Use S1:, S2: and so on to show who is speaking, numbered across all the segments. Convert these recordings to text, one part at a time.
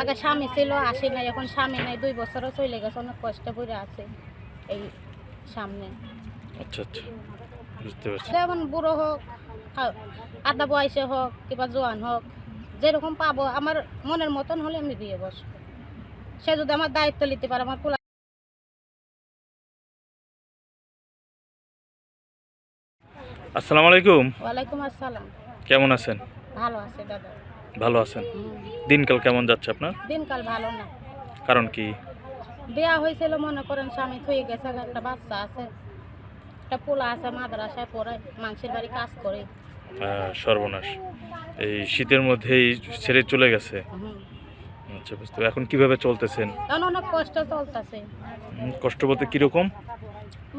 S1: আগে স্বামী ছিল আসে নাই এখন স্বামী নাই দুই বছরও চলে গেছে অনেক কষ্ট করে আছে এই সামনে।
S2: আচ্ছা আচ্ছা বুঝতে পারছি।
S1: যেমন বুড়ো হোক আ- আধা বয়সে হোক কিংবা জোয়ান হোক যেরকম পাবো আমার মনের মতন হলে আমি বিয়ে বসবো। সে যদি আমার দায়িত্ব নিতে পারে আমার পোলা
S2: আসসালামু আলাইকুম।
S1: ওয়ালাইকুম আসসালাম।
S2: কেমন আছেন?
S1: ভালো আছে দাদা।
S2: ভালো আছেন? দিনকাল কেমন যাচ্ছে আপনার?
S1: দিনকাল ভালো না।
S2: কারণ কি?
S1: বিয়া হয়েছিল মনে করেন স্বামী থুয়ে গেছে একটা বাচ্চা আছে। একটা পোলা আছে মাদ্রাসায় পড়ে মানুষের বাড়ি কাজ করে।
S2: সর্বনাশ। এই শীতের মধ্যেই ছেড়ে চলে গেছে। আচ্ছা বুঝতে এখন কীভাবে চলতেছেন?
S1: এখন অনেক কষ্ট চলতেছে।
S2: কষ্ট বলতে কীরকম?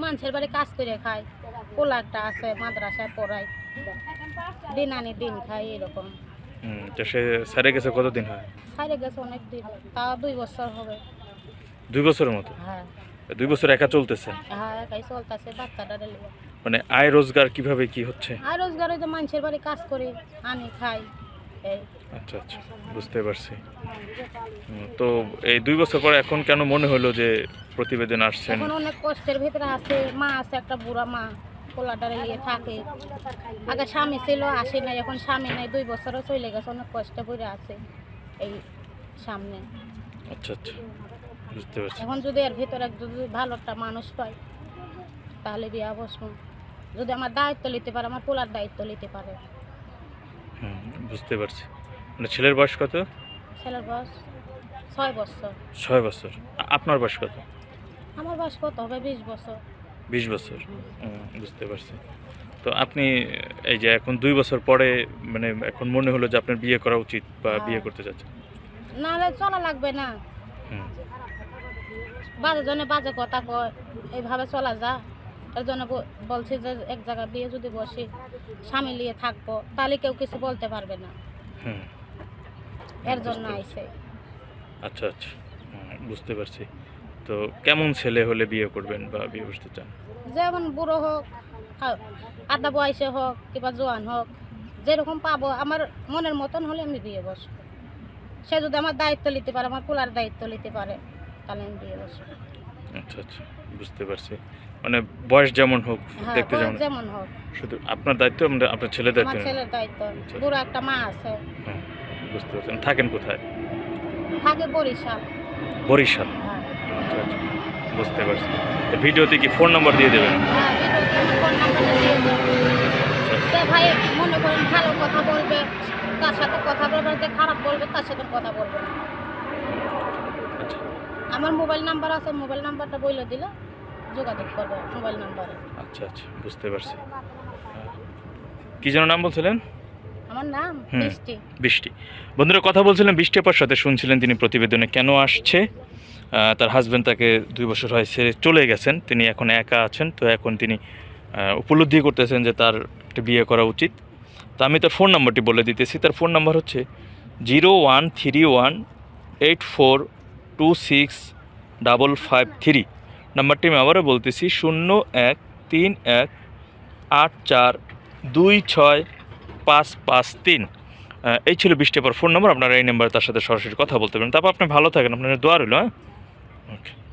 S1: মানুষের বাড়ি কাজ করে খায়। পোলা একটা আছে মাদ্রাসায় পড়ায়। দিন আনি দিন খায় এরকম।
S2: তো সে ছেড়ে গেছে কতদিন হয়?
S1: সাইরে গেছে অনেক দিন তাও দুই বছর হবে।
S2: দুই বছরের মতো?
S1: হ্যাঁ।
S2: দুই বছর একা চলতেছেন
S1: হ্যাঁ একাই চলতেছে বাচ্চাটা
S2: মানে আয় রোজগার কীভাবে কি হচ্ছে?
S1: আর রোজগার ওই যে মানুষের বাড়ি কাজ করি আনি খাই এই।
S2: আচ্ছা আচ্ছা বুঝতে পারছি। তো এই দুই বছর পরে এখন কেন মনে হলো যে প্রতিবেদন আসছেন
S1: এখন অনেক কষ্টের ভিতরে আছে মা আছে একটা বুড়া মা। পোলাটারে নিয়ে থাকে। আগে স্বামী ছিল আসে নাই এখন স্বামী নাই দুই বছরও চলে গেছে অনেক কষ্ট করে আছে এই সামনে।
S2: আচ্ছা আচ্ছা বুঝতে পারছি।
S1: এখন যদি এর ভিতরে যদি ভালো একটা মানুষ পাই তাহলে বিয়া বসবো। যদি আমার দায়িত্ব নিতে পারে আমার পোলার দায়িত্ব নিতে পারে।
S2: হুম বুঝতে পারছি। মানে ছেলের বয়স কত?
S1: ছেলের বয়স ছয় বছর।
S2: ছয় বছর। আপনার বয়স কত?
S1: আমার বয়স কত হবে? বিশ বছর।
S2: বিশ বছর। বুঝতে পারছি। তো আপনি এই যে এখন দুই বছর পরে মানে এখন মনে হলো যে আপনার বিয়ে করা উচিত বা
S1: হ্যাঁ।
S2: বিয়ে করতে চাচ্ছেন?
S1: নাহলে চলা লাগবে না। বাজে জনে বাজে কথা কয় এইভাবে চলা যা। এর জন্য বলছি যে এক জায়গায় বিয়ে যদি বসি স্বামী নিয়ে থাকব তাহলে কেউ কিছু বলতে পারবে না।
S2: হুম।
S1: এর জন্য আইসে।
S2: আচ্ছা আচ্ছা। বুঝতে পারছি। তো কেমন ছেলে হলে বিয়ে করবেন বা বিয়ে বসতে চান?
S1: যেমন বুড়ো হোক আদা বয়সে হোক কিংবা জোয়ান হোক যেরকম পাবো আমার মনের মতন হলে আমি বিয়ে বসবো। সে যদি আমার দায়িত্ব নিতে পারে আমার পোলার দায়িত্ব নিতে পারে তাহলে আমি বিয়ে বসবো।
S2: আচ্ছা আচ্ছা বুঝতে পারছি। মানে বয়স যেমন হোক
S1: হ্যাঁ
S2: দেখতে যেমন
S1: যেমন হোক।
S2: শুধু আপনার দায়িত্ব আমরা আপনার ছেলের দায়িত্ব
S1: আমার ছেলের দায়িত্ব।
S2: আচ্ছা।
S1: বুড়ো একটা মা আছে।
S2: বুঝতে পারছেন থাকেন কোথায়?
S1: থাকে বরিশাল।
S2: বরিশাল?
S1: হ্যাঁ।
S2: আচ্ছা আচ্ছা বুঝতে পারছি। তো ভিডিওতে কি ফোন নম্বর দিয়ে দেবেন?
S1: হ্যাঁ। সে ভাই মনে করেন ভালো কথা বলবে তার সাথে কথা বলবে যে খারাপ বলবে তার সাথে কথা বলবে
S2: আচ্ছা।
S1: আমার মোবাইল নাম্বার আছে মোবাইল নাম্বারটা বলে দিলে যোগাযোগ করবে মোবাইল নাম্বারে।
S2: আচ্ছা আচ্ছা বুঝতে পারছি। কি যেন নাম বলছিলেন?
S1: আমার নাম। বৃষ্টি।
S2: বৃষ্টি। বন্ধুরা কথা বলছিলেন বৃষ্টি আপার সাথে শুনছিলেন তিনি প্রতিবেদনে কেন আসছে? তার হাজব্যান্ড তাকে দুই বছর হয় সে চলে গেছেন। তিনি এখন একা আছেন, তো এখন তিনি উপলব্ধি করতেছেন যে তার একটা বিয়ে করা উচিত। তো আমি তার ফোন নাম্বারটি বলে দিতেছি। তার ফোন নাম্বার হচ্ছে zero one three one eight four two six double five three. নাম্বারটি আমি আবারও বলতেছি, শূন্য এক, তিন এক, আট, চার, দুই ছয়, পাঁচ পাঁচ, তিন। এই ছিল বৃষ্টি আপার ফোন নাম্বার আপনারা এই নাম্বারে তার সাথে সরাসরি কথা বলতে পারেন। তারপর আপনি ভালো থাকেন আপনার দোয়া রইল হ্যাঁ? Okay.